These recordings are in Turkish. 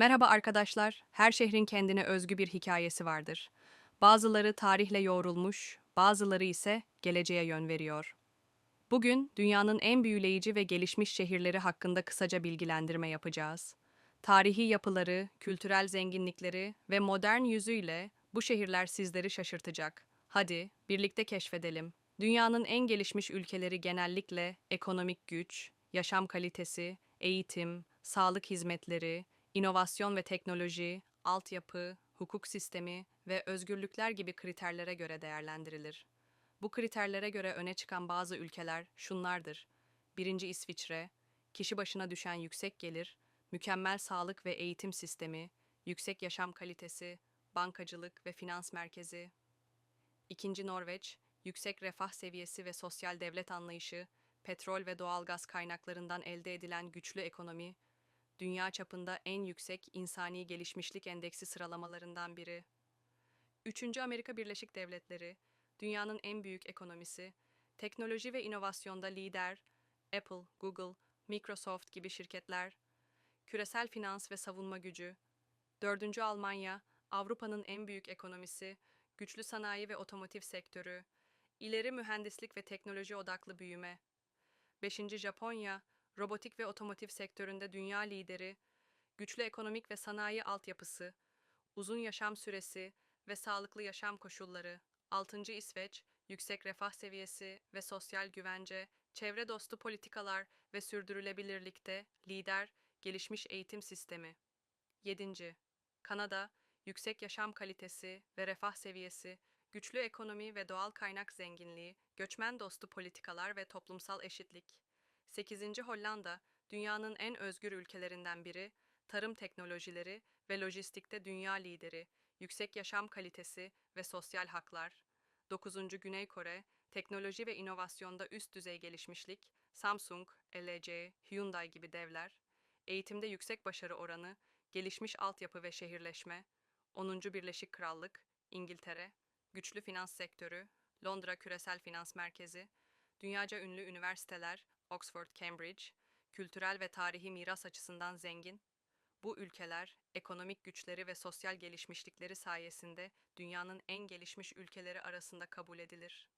Merhaba arkadaşlar. Her şehrin kendine özgü bir hikayesi vardır. Bazıları tarihle yoğrulmuş, bazıları ise geleceğe yön veriyor. Bugün dünyanın en büyüleyici ve gelişmiş şehirleri hakkında kısaca bilgilendirme yapacağız. Tarihi yapıları, kültürel zenginlikleri ve modern yüzüyle bu şehirler sizleri şaşırtacak. Hadi birlikte keşfedelim. Dünyanın en gelişmiş ülkeleri genellikle ekonomik güç, yaşam kalitesi, eğitim, sağlık hizmetleri, inovasyon ve teknoloji, altyapı, hukuk sistemi ve özgürlükler gibi kriterlere göre değerlendirilir. Bu kriterlere göre öne çıkan bazı ülkeler şunlardır. Birinci İsviçre, kişi başına düşen yüksek gelir, mükemmel sağlık ve eğitim sistemi, yüksek yaşam kalitesi, bankacılık ve finans merkezi. İkinci Norveç, yüksek refah seviyesi ve sosyal devlet anlayışı, petrol ve doğal gaz kaynaklarından elde edilen güçlü ekonomi, dünya çapında en yüksek insani gelişmişlik endeksi sıralamalarından biri. Üçüncü Amerika Birleşik Devletleri, dünyanın en büyük ekonomisi, teknoloji ve inovasyonda lider, Apple, Google, Microsoft gibi şirketler, küresel finans ve savunma gücü, dördüncü Almanya, Avrupa'nın en büyük ekonomisi, güçlü sanayi ve otomotiv sektörü, ileri mühendislik ve teknoloji odaklı büyüme, beşinci Japonya, robotik ve otomotiv sektöründe dünya lideri, güçlü ekonomik ve sanayi altyapısı, uzun yaşam süresi ve sağlıklı yaşam koşulları, 6. İsveç, yüksek refah seviyesi ve sosyal güvence, çevre dostu politikalar ve sürdürülebilirlikte lider, gelişmiş eğitim sistemi. 7. Kanada, yüksek yaşam kalitesi ve refah seviyesi, güçlü ekonomi ve doğal kaynak zenginliği, göçmen dostu politikalar ve toplumsal eşitlik. 8. Hollanda, dünyanın en özgür ülkelerinden biri, tarım teknolojileri ve lojistikte dünya lideri, yüksek yaşam kalitesi ve sosyal haklar. 9. Güney Kore, teknoloji ve inovasyonda üst düzey gelişmişlik, Samsung, LG, Hyundai gibi devler. Eğitimde yüksek başarı oranı, gelişmiş altyapı ve şehirleşme. 10. Birleşik Krallık, İngiltere, güçlü finans sektörü, Londra Küresel Finans Merkezi, dünyaca ünlü üniversiteler, Oxford, Cambridge, kültürel ve tarihi miras açısından zengin. Bu ülkeler, ekonomik güçleri ve sosyal gelişmişlikleri sayesinde dünyanın en gelişmiş ülkeleri arasında kabul edilir.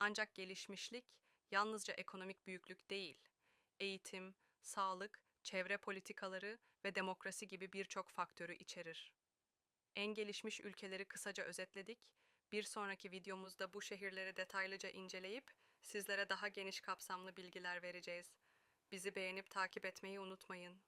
Ancak gelişmişlik yalnızca ekonomik büyüklük değil, eğitim, sağlık, çevre politikaları ve demokrasi gibi birçok faktörü içerir. En gelişmiş ülkeleri kısaca özetledik. Bir sonraki videomuzda bu şehirleri detaylıca inceleyip sizlere daha geniş kapsamlı bilgiler vereceğiz. Bizi beğenip takip etmeyi unutmayın.